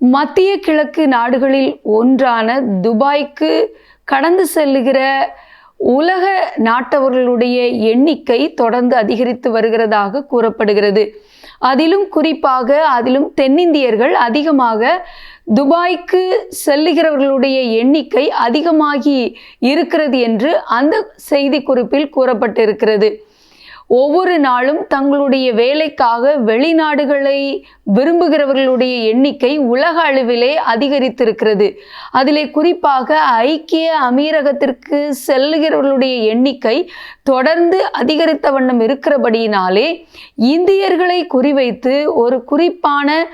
மத்திய கிழக்கு நாடுகளில் ஒன்றான துபாய்க்கு கடந்து செல்லுகிற உலக நாட்டவர்களுடைய எண்ணிக்கை தொடர்ந்து அதிகரித்து வருகிறதாக கூறப்படுகிறது. அதிலும் குறிப்பாக அதிலும் தென்னிந்தியர்கள் அதிகமாக துபாய்க்கு செல்லுகிறவர்களுடைய எண்ணிக்கை அதிகமாகி இருக்கிறது என்று அந்த செய்திக்குறிப்பில் கூறப்பட்டிருக்கிறது. ஒவ்வொரு நாளும் தங்களுடைய வேலைக்காக வெளிநாடுகளை விரும்புகிறவர்களுடைய எண்ணிக்கை உலக அளவிலே அதிகரித்திருக்கிறது. அதிலே குறிப்பாக ஐக்கிய அமீரகத்திற்கு செல்லுகிறவர்களுடைய எண்ணிக்கை தொடர்ந்து அதிகரித்த வண்ணம் இருக்கிறபடியினாலே இந்தியர்களை குறிவைத்து ஒரு குறிப்பான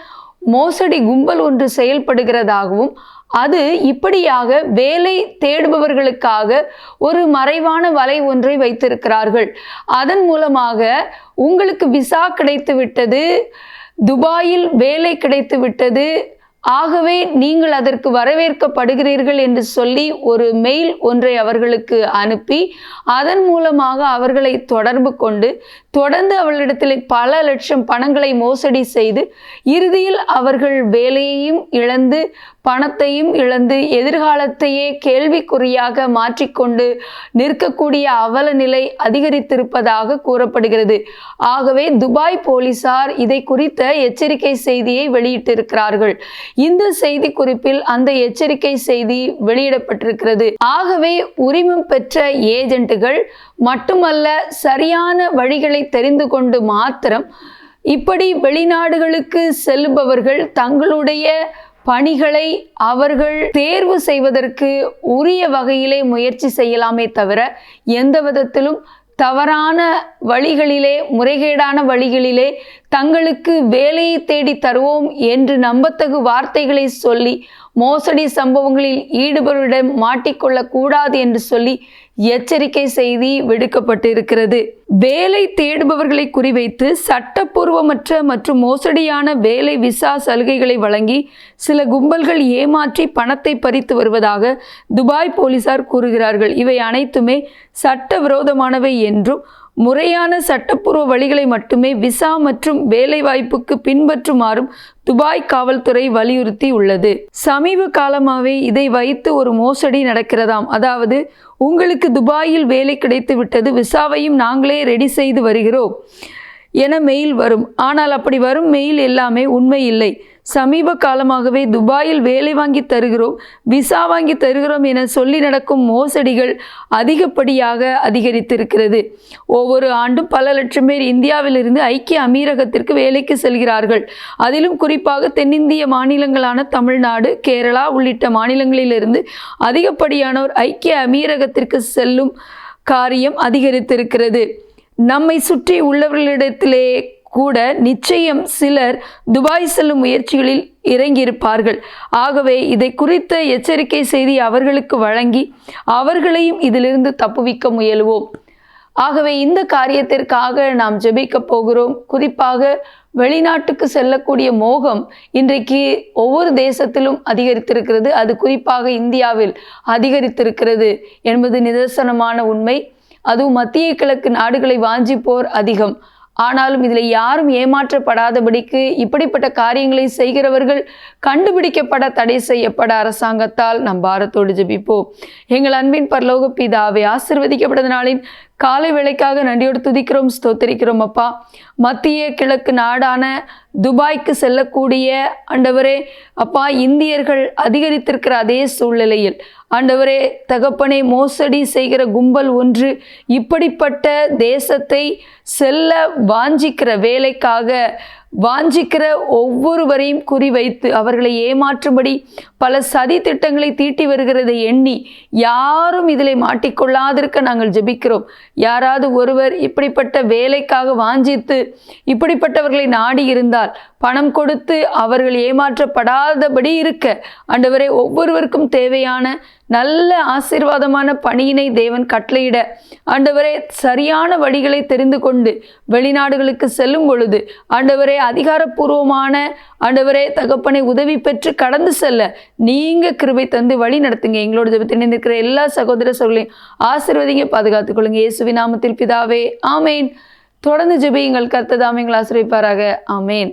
மோசடி கும்பல் ஒன்று செயல்படுகிறதாகவும் அது இப்படியாக வேலை தேடுபவர்களுக்காக ஒரு மறைவான வலை ஒன்றை வைத்திருக்கிறார்கள். அதன் மூலமாக உங்களுக்கு விசா கிடைத்து விட்டது துபாயில் வேலை கிடைத்து விட்டது ஆகவே நீங்கள் அதற்கு வரவேற்கப்படுகிறீர்கள் என்று சொல்லி ஒரு மெயில் ஒன்றை அவர்களுக்கு அனுப்பி அதன் மூலமாக அவர்களை தொடர்பு கொண்டு தொடர்ந்து அவர்களிடத்தில் பல லட்சம் பணங்களை மோசடி செய்து இறுதியில் அவர்கள் வேலையையும் இழந்து பணத்தையும் இழந்து எதிர்காலத்தையே கேள்விக்குறியாக மாற்றிக்கொண்டு நிற்கக்கூடிய அவல நிலை அதிகரித்திருப்பதாக கூறப்படுகிறது. ஆகவே துபாய் போலீசார் இதை குறித்த எச்சரிக்கை செய்தியை வெளியிட்டிருக்கிறார்கள். இந்த செய்தி குறிப்பில் அந்த எச்சரிக்கை செய்தி வெளியிடப்பட்டிருக்கிறது. ஆகவே உரிமம் பெற்ற ஏஜென்ட்டுகள் மட்டுமல்ல சரியான வழிகளை தெரிந்து கொண்டு மாத்திரம் இப்படி வெளிநாடுகளுக்கு செல்லுபவர்கள் தங்களுடைய பணிகளை அவர்கள் தேர்வு செய்வதற்கு உரிய வகையிலே முயற்சி செய்யலாமே தவிர எந்த விதத்திலும் தவறான வழிகளிலே முறைகேடான வழிகளிலே தங்களுக்கு வேலையை தேடி தருவோம் என்று நம்பத்தகு வார்த்தைகளை சொல்லி மோசடி சம்பவங்களில் ஈடுபவரிடம் மாட்டிக்கொள்ளக்கூடாது என்று சொல்லி எச்சரிக்கை செய்தி விடுக்கப்பட்டிருக்கிறது. வேலை தேடுபவர்களை குறிவைத்து சட்டப்பூர்வமற்ற மற்றும் மோசடியான வேலை விசா சலுகைகளை வழங்கி சில கும்பல்கள் ஏமாற்றி பணத்தை பறித்து வருவதாக துபாய் போலீசார் கூறுகிறார்கள். இவை அனைத்துமே சட்டவிரோதமானவை என்றும் முறையான சட்டப்பூர்வ வழிகளை மட்டுமே விசா மற்றும் வேலைவாய்ப்புக்கு பின்பற்றுமாறும் துபாய் காவல்துறை வலியுறுத்தி உள்ளது. சமீப காலமாகவே இதை வைத்து ஒரு மோசடி நடக்கிறதாம். அதாவது உங்களுக்கு துபாயில் வேலை கிடைத்து விட்டது விசாவையும் நாங்களே ரெடி செய்து வருகிறோம் என மெயில் வரும். ஆனால் அப்படி வரும் மெயில் எல்லாமே உண்மை இல்லை. சமீப காலமாகவே துபாயில் வேலை வாங்கி தருகிறோம் விசா வாங்கி தருகிறோம் என சொல்லி நடக்கும் மோசடிகள் அதிகப்படியாக அதிகரித்திருக்கிறது. ஒவ்வொரு ஆண்டும் பல லட்சம் பேர் இந்தியாவிலிருந்து ஐக்கிய அமீரகத்திற்கு வேலைக்கு செல்கிறார்கள். அதிலும் குறிப்பாக தென்னிந்திய மாநிலங்களான தமிழ்நாடு கேரளா உள்ளிட்ட மாநிலங்களிலிருந்து அதிகப்படியானோர் ஐக்கிய அமீரகத்திற்கு செல்லும் காரியம் அதிகரித்திருக்கிறது. நம்மை சுற்றி உள்ளவர்களிடத்திலே கூட நிச்சயம் சிலர் துபாய் செல்லும் முயற்சிகளில் இறங்கியிருப்பார்கள். ஆகவே இதை குறித்த எச்சரிக்கை செய்தி அவர்களுக்கு வழங்கி அவர்களையும் இதிலிருந்து தப்புவிக்க முயலுவோம். ஆகவே இந்த காரியத்திற்காக நாம் ஜெபிக்க போகிறோம். குறிப்பாக வெளிநாட்டுக்கு செல்லக்கூடிய மோகம் இன்றைக்கு ஒவ்வொரு தேசத்திலும் அதிகரித்திருக்கிறது. அது குறிப்பாக இந்தியாவில் அதிகரித்திருக்கிறது என்பது நிதர்சனமான உண்மை. அதுவும் மத்திய கிழக்கு நாடுகளை வாஞ்சிப்போர் அதிகம். ஆனாலும் இதில் யாரும் ஏமாற்றப்படாதபடிக்கு இப்படிப்பட்ட காரியங்களை செய்கிறவர்கள் கண்டுபிடிக்கப்பட தடை செய்யப்பட அரசாங்கத்தால் நம் பாரத்தோடு ஜெபிப்போம். எங்கள் அன்பின் பரலோக பிதாவை ஆசிர்வதிக்கப்பட்ட நாளின் காலை விலைக்காக நன்றியோடு துதிக்கிறோம் ஸ்தோத்தரிக்கிறோம் அப்பா. மத்திய கிழக்கு நாடான துபாய்க்கு செல்லக்கூடிய ஆண்டவரே அப்பா இந்தியர்கள் அதிகரித்திருக்கிற அதே சூழ்நிலையில். ஆண்டவரே தகப்பனை மோசடி செய்கிற கும்பல் ஒன்று இப்படிப்பட்ட தேசத்தை செல்ல வாஞ்சிக்கிற வேலைக்காக வாஞ்சிக்கிற ஒவ்வொருவரையும் குறிவைத்து அவர்களை ஏமாற்றும்படி பல சதி திட்டங்களை தீட்டி வருகிறதை எண்ணி யாரும் இதில் மாட்டிக்கொள்ளாதிருக்க நாங்கள் ஜெபிக்கிறோம். யாராவது ஒருவர் இப்படிப்பட்ட வேலைக்காக வாஞ்சித்து இப்படிப்பட்டவர்களை நாடி இருந்தால் பணம் கொடுத்து அவர்கள் ஏமாற்றப்படாதபடி இருக்க ஆண்டவரே ஒவ்வொருவருக்கும் தேவையான நல்ல ஆசீர்வாதமான பணியினை தேவன் கட்டளையிட. ஆண்டவரே சரியான வழிகளை தெரிந்து கொண்டு வெளிநாடுகளுக்கு செல்லும் பொழுது ஆண்டவரே அதிகாரப்பூர்வமான ஆண்டவரே தகப்பனை உதவி பெற்று கடந்து செல்ல நீங்கள் கிருபை தந்து வழி நடத்துங்க. எங்களோட ஜபத்தில் நினைந்திருக்கிற எல்லா சகோதர சகோதரையும் ஆசீர்வதிங்க பாதுகாத்துக் கொள்ளுங்க இயேசுவி நாமத்தில் பிதாவே ஆமேன். தொடர்ந்து ஜெபியுங்கள். கர்த்ததாமே எங்களை ஆசிரியப்பாராக ஆமேன்.